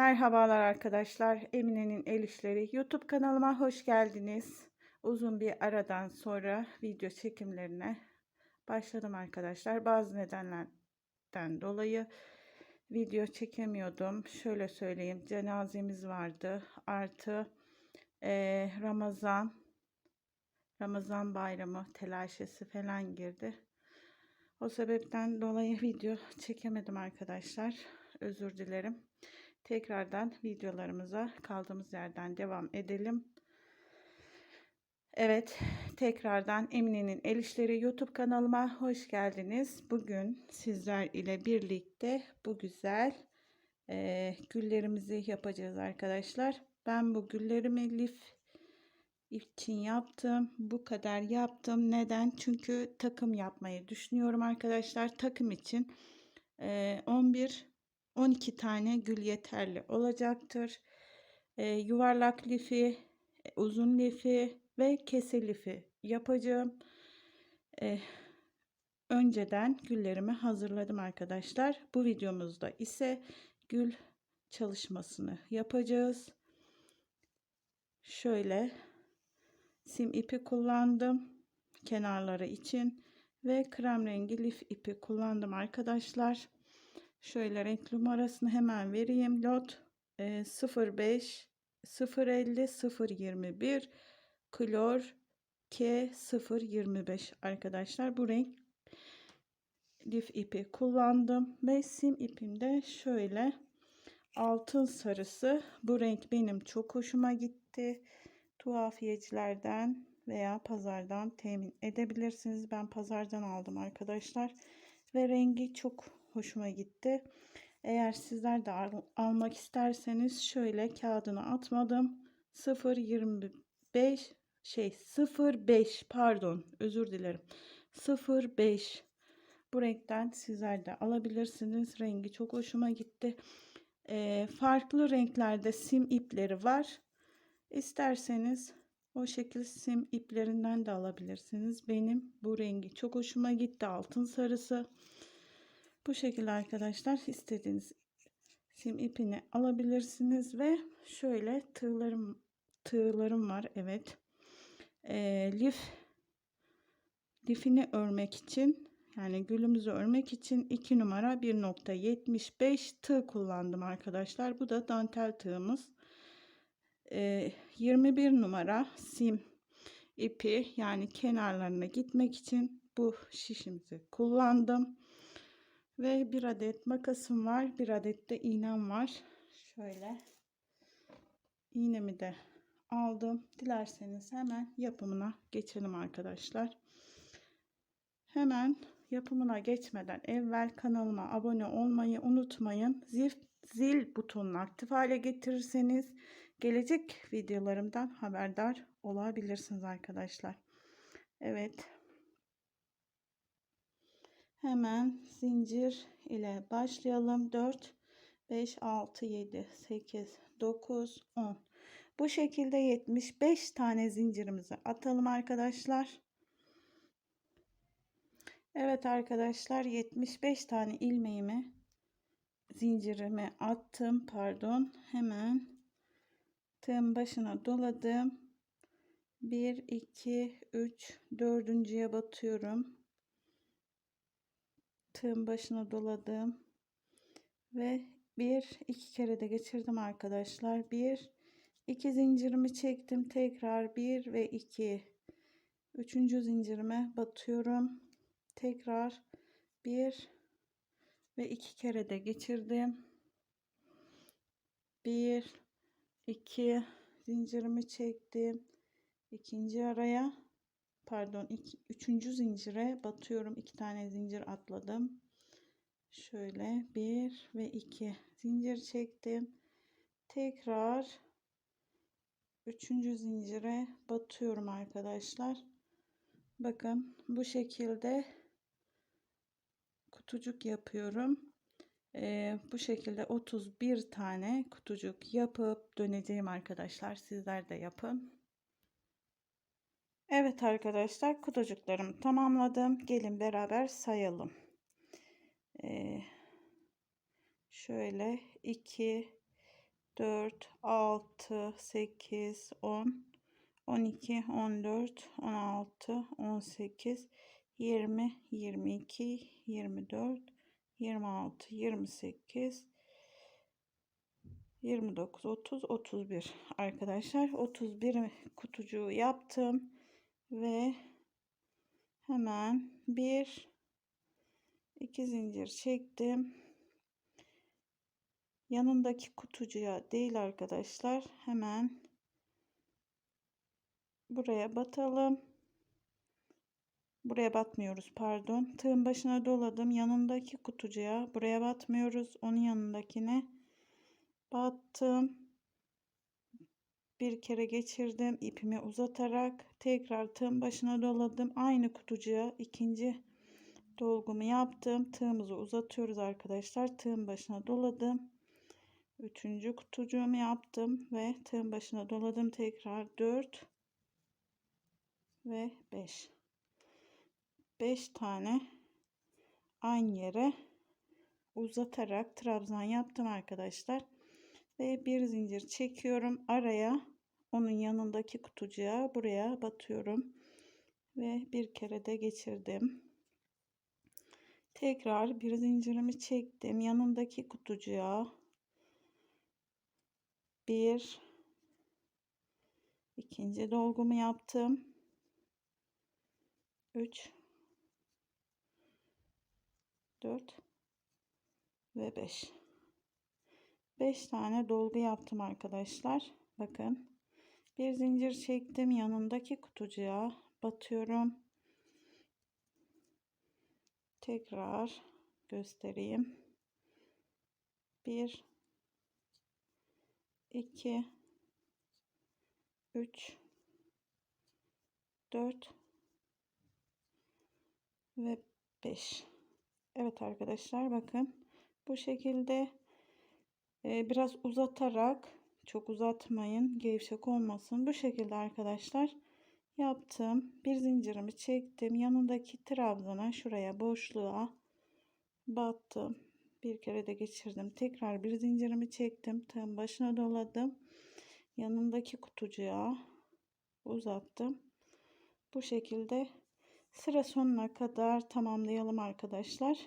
Merhabalar arkadaşlar. Emine'nin El İşleri YouTube kanalıma hoş geldiniz. Uzun bir aradan sonra video çekimlerine başladım arkadaşlar. Bazı nedenlerden dolayı video çekemiyordum. Şöyle söyleyeyim. Cenazemiz vardı. Artı eee, Ramazan Ramazan bayramı telaşesi falan girdi. O sebepten dolayı video çekemedim arkadaşlar. Özür dilerim. Tekrardan videolarımıza kaldığımız yerden devam edelim. Evet, tekrardan Emine'nin El İşleri YouTube kanalıma hoş geldiniz. Bugün sizler ile birlikte bu güzel e, güllerimizi yapacağız arkadaşlar. Ben bu güllerimi lif için yaptım. Bu kadar yaptım. Neden? Çünkü takım yapmayı düşünüyorum arkadaşlar. Takım için e, 11 12 tane gül yeterli olacaktır. E, yuvarlak lifi, e, uzun lifi ve kese lifi yapacağım. E, önceden güllerimi hazırladım arkadaşlar. Bu videomuzda ise gül çalışmasını yapacağız. Şöyle sim ipi kullandım kenarları için ve krem rengi lif ipi kullandım arkadaşlar. Şöyle renk numarasını hemen vereyim. Lot e, 05 050 021 klor K 025 arkadaşlar. Bu renk lif ipi kullandım ve sim ipimde şöyle altın sarısı. Bu renk benim çok hoşuma gitti. Tuhafiyecilerden veya pazardan temin edebilirsiniz. Ben pazardan aldım arkadaşlar. Ve rengi çok hoşuma gitti. Eğer sizler de al almak isterseniz şöyle kağıdını atmadım. 0.25 şey 0.5 pardon özür dilerim. 0.5 bu renkten sizler de alabilirsiniz. Rengi çok hoşuma gitti. E, farklı renklerde sim ipleri var. İsterseniz o şekil sim iplerinden de alabilirsiniz. Benim bu rengi çok hoşuma gitti. Altın sarısı. Bu şekilde arkadaşlar istediğiniz sim ipini alabilirsiniz ve şöyle tığlarım tığlarım var. Evet. E, lif lifini örmek için yani gülümüzü örmek için 2 numara 1.75 tığ kullandım arkadaşlar. Bu da dantel tığımız. E, 21 numara sim ipi yani kenarlarına gitmek için bu şişimizi kullandım. Ve bir adet makasım var. Bir adet de iğnem var. Şöyle iğnemi de aldım. Dilerseniz hemen yapımına geçelim arkadaşlar. Hemen yapımına geçmeden evvel kanalıma abone olmayı unutmayın. Zil, zil butonunu aktif hale getirirseniz gelecek videolarımdan haberdar olabilirsiniz arkadaşlar. Evet Hemen zincir ile başlayalım. 4, 5, 6, 7, 8, 9, 10. Bu şekilde 75 tane zincirimizi atalım arkadaşlar. Evet arkadaşlar 75 tane ilmeğimi zincirimi attım. Pardon. Hemen tığın başına doladım. 1, 2, 3, dördüncüye batıyorum tığın başına doladım. Ve bir iki kere de geçirdim arkadaşlar. Bir iki zincirimi çektim. Tekrar bir ve iki. Üçüncü zincirime batıyorum. Tekrar bir ve iki kere de geçirdim. Bir iki zincirimi çektim. İkinci araya pardon iki, üçüncü zincire batıyorum. İki tane zincir atladım. Şöyle bir ve iki zincir çektim. Tekrar üçüncü zincire batıyorum arkadaşlar. Bakın bu şekilde kutucuk yapıyorum. Ee, bu şekilde 31 tane kutucuk yapıp döneceğim arkadaşlar. Sizler de yapın Evet arkadaşlar kutucuklarımı tamamladım. Gelin beraber sayalım. Ee, şöyle 2, 4, 6, 8, 10, 12, 14, 16, 18, 20, 22, 24, 26, 28, 29, 30, 31 arkadaşlar. 31 kutucuğu yaptım ve hemen bir iki zincir çektim. Yanındaki kutucuğa değil arkadaşlar. Hemen buraya batalım. Buraya batmıyoruz pardon. Tığın başına doladım. Yanındaki kutucuğa buraya batmıyoruz. Onun yanındakine battım. Bir kere geçirdim. ipimi uzatarak tekrar tığın başına doladım. Aynı kutucuğa ikinci dolgumu yaptım. Tığımızı uzatıyoruz arkadaşlar. Tığın başına doladım. Üçüncü kutucuğumu yaptım ve tığın başına doladım. Tekrar 4 ve 5. 5 tane aynı yere uzatarak trabzan yaptım arkadaşlar. Ve bir zincir çekiyorum. Araya onun yanındaki kutucuğa buraya batıyorum. Ve bir kere de geçirdim. Tekrar bir zincirimi çektim. Yanındaki kutucuğa bir ikinci dolgumu yaptım. 3 4 ve 5 5 tane dolgu yaptım arkadaşlar. Bakın. Bir zincir çektim yanındaki kutucuğa. Batıyorum. Tekrar göstereyim. 1 2 3 4 ve 5 Evet arkadaşlar bakın. Bu şekilde e, biraz uzatarak çok uzatmayın gevşek olmasın. Bu şekilde arkadaşlar yaptım. Bir zincirimi çektim. Yanındaki trabzana şuraya boşluğa battım. Bir kere de geçirdim. Tekrar bir zincirimi çektim. Tığın başına doladım. Yanındaki kutucuğa uzattım. Bu şekilde sıra sonuna kadar tamamlayalım arkadaşlar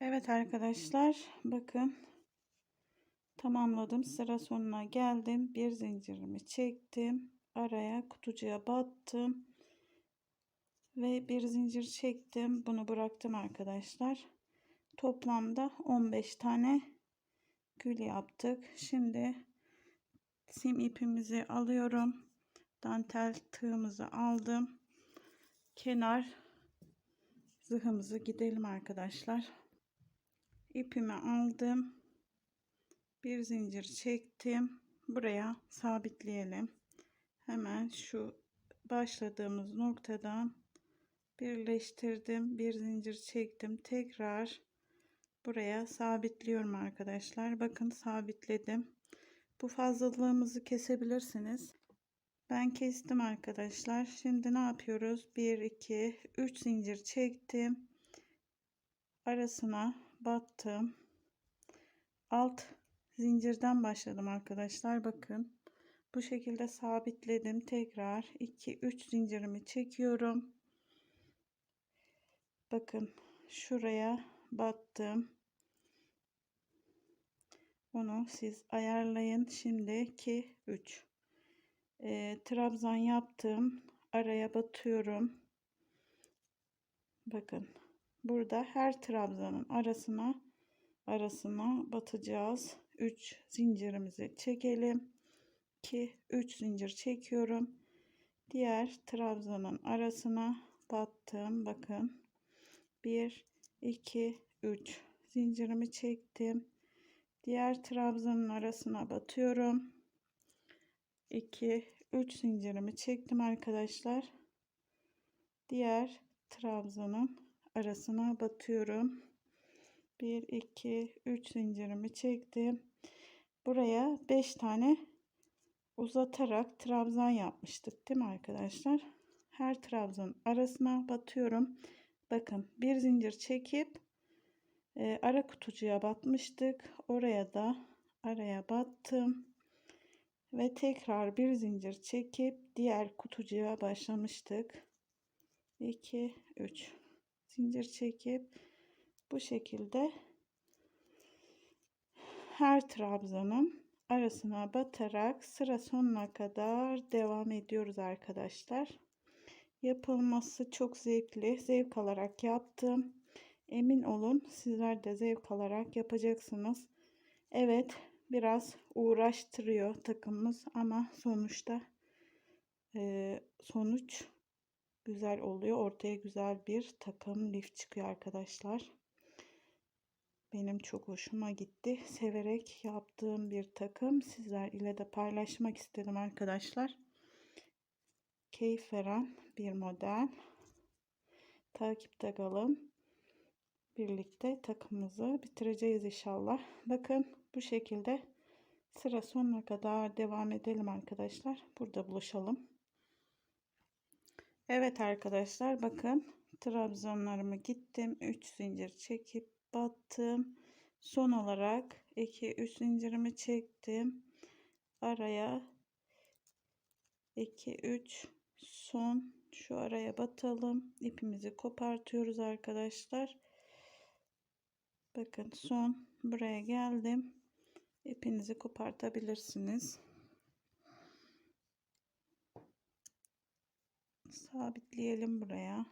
Evet arkadaşlar bakın. Tamamladım sıra sonuna geldim. Bir zincirimi çektim araya kutucuğa battım ve bir zincir çektim. Bunu bıraktım arkadaşlar. Toplamda 15 tane gül yaptık. Şimdi sim ipimizi alıyorum. Dantel tığımızı aldım. Kenar zırhımızı gidelim arkadaşlar ipimi aldım. Bir zincir çektim. Buraya sabitleyelim. Hemen şu başladığımız noktadan birleştirdim. Bir zincir çektim. Tekrar buraya sabitliyorum arkadaşlar. Bakın sabitledim. Bu fazlalığımızı kesebilirsiniz. Ben kestim arkadaşlar. Şimdi ne yapıyoruz? 1 2 3 zincir çektim. Arasına battım. Alt zincirden başladım arkadaşlar. Bakın bu şekilde sabitledim. Tekrar 2 3 zincirimi çekiyorum. Bakın şuraya battım. Onu siz ayarlayın. Şimdi 2 3 e, trabzan yaptım. Araya batıyorum. Bakın burada her trabzanın arasına arasına batacağız. 3 zincirimizi çekelim 2 3 zincir çekiyorum. Diğer trabzanın arasına battım. Bakın 1 2 3 zincirimi çektim. Diğer trabzanın arasına batıyorum. 2 3 zincirimi çektim arkadaşlar. Diğer trabzanın arasına batıyorum 1 2 3 zincirimi çektim buraya 5 tane uzatarak trabzan yapmıştık değil mi arkadaşlar her trabzanın arasına batıyorum bakın bir zincir çekip Ee, ara kutucuya batmıştık. Oraya da araya battım. Ve tekrar bir zincir çekip diğer kutucuya başlamıştık. 2 3 zincir çekip bu şekilde her trabzanın arasına batarak sıra sonuna kadar devam ediyoruz arkadaşlar. Yapılması çok zevkli. Zevk alarak yaptım. Emin olun sizler de zevk alarak yapacaksınız. Evet biraz uğraştırıyor takımımız ama sonuçta e, sonuç güzel oluyor. Ortaya güzel bir takım lif çıkıyor arkadaşlar. Benim çok hoşuma gitti. Severek yaptığım bir takım. Sizler ile de paylaşmak istedim arkadaşlar. Keyif veren bir model. Takipte kalın. Birlikte takımımızı bitireceğiz inşallah. Bakın bu şekilde sıra sonuna kadar devam edelim arkadaşlar. Burada buluşalım. Evet arkadaşlar bakın trabzanlarımı gittim 3 zincir çekip battım. Son olarak 2 3 zincirimi çektim. Araya 2 3 son şu araya batalım. İpimizi kopartıyoruz arkadaşlar. Bakın son buraya geldim. İpinizi kopartabilirsiniz sabitleyelim buraya.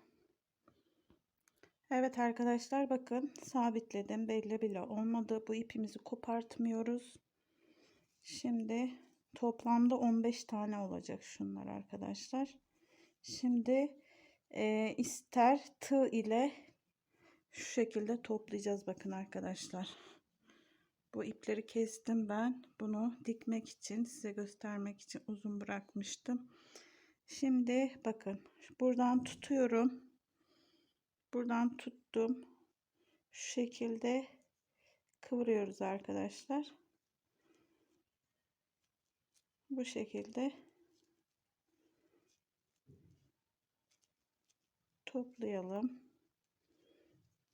Evet arkadaşlar bakın sabitledim belli bile olmadı. Bu ipimizi kopartmıyoruz. Şimdi toplamda 15 tane olacak şunlar arkadaşlar. Şimdi e, ister tığ ile şu şekilde toplayacağız bakın arkadaşlar. Bu ipleri kestim ben. Bunu dikmek için size göstermek için uzun bırakmıştım. Şimdi bakın buradan tutuyorum. Buradan tuttum. Şu şekilde kıvırıyoruz arkadaşlar. Bu şekilde toplayalım.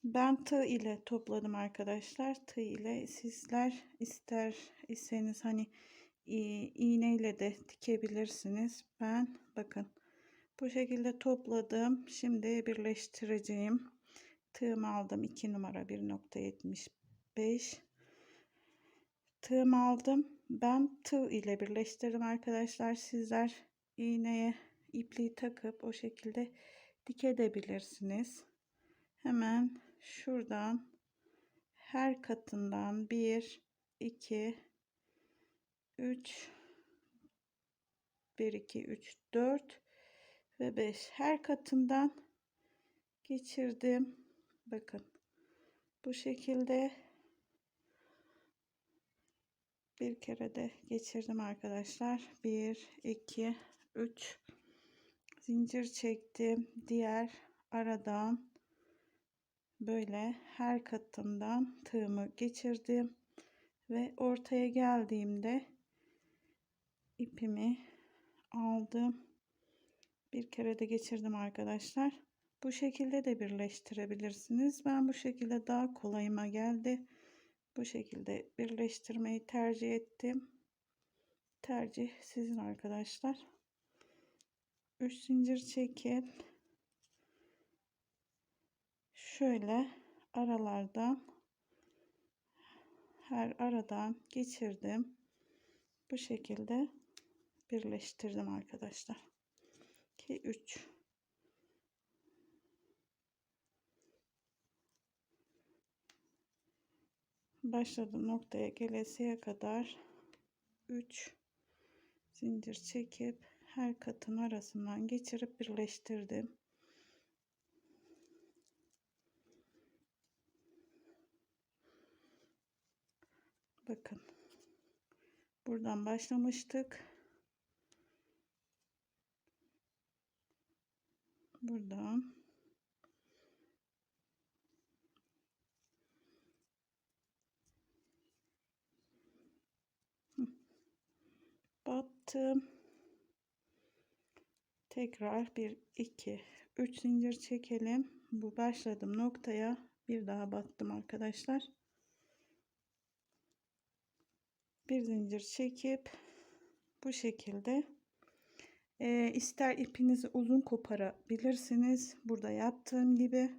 Ben tığ ile topladım arkadaşlar. Tığ ile sizler ister iseniz hani iğneyle de dikebilirsiniz. Ben bakın bu şekilde topladım. Şimdi birleştireceğim. Tığım aldım 2 numara 1.75 tığım aldım. Ben tığ ile birleştirdim arkadaşlar. Sizler iğneye ipliği takıp o şekilde dikebilirsiniz. Hemen şuradan her katından 1 2 3 1 2 3 4 ve 5 her katından geçirdim. Bakın bu şekilde bir kere de geçirdim arkadaşlar. 1 2 3 zincir çektim. Diğer aradan böyle her katından tığımı geçirdim ve ortaya geldiğimde ipimi aldım. Bir kere de geçirdim arkadaşlar. Bu şekilde de birleştirebilirsiniz. Ben bu şekilde daha kolayıma geldi. Bu şekilde birleştirmeyi tercih ettim. Tercih sizin arkadaşlar. 3 zincir çekip şöyle aralardan her aradan geçirdim. Bu şekilde birleştirdim arkadaşlar. 2 3 başladığım noktaya gelesiye kadar 3 zincir çekip her katın arasından geçirip birleştirdim. Bakın. Buradan başlamıştık. Buradan battım. Tekrar 1 2 3 zincir çekelim. Bu başladığım noktaya Bir daha battım arkadaşlar. Bir zincir çekip bu şekilde e, ister ipinizi uzun koparabilirsiniz. Burada yaptığım gibi.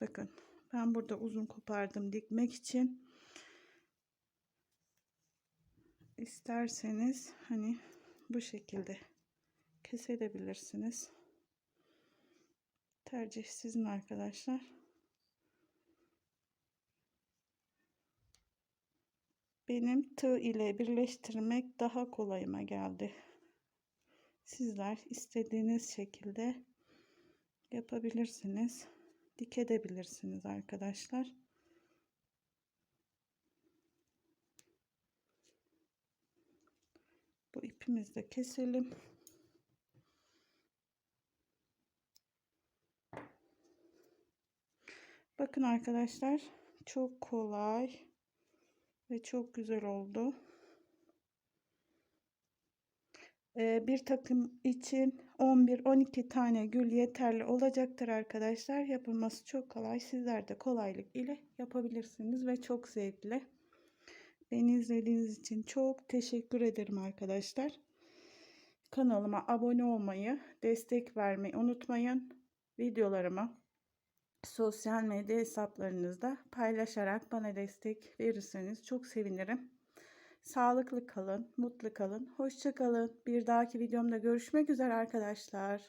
Bakın ben burada uzun kopardım dikmek için. İsterseniz hani bu şekilde kesebilirsiniz. Tercih sizin arkadaşlar. Benim tığ ile birleştirmek daha kolayıma geldi. Sizler istediğiniz şekilde yapabilirsiniz. Dikebilirsiniz arkadaşlar. Bu ipimizi de keselim. Bakın arkadaşlar çok kolay ve çok güzel oldu. Ee, bir takım için 11-12 tane gül yeterli olacaktır arkadaşlar. Yapılması çok kolay. Sizler de kolaylık ile yapabilirsiniz ve çok zevkli. Beni izlediğiniz için çok teşekkür ederim arkadaşlar. Kanalıma abone olmayı, destek vermeyi unutmayın. Videolarımı sosyal medya hesaplarınızda paylaşarak bana destek verirseniz çok sevinirim. Sağlıklı kalın, mutlu kalın, hoşça kalın. Bir dahaki videomda görüşmek üzere arkadaşlar.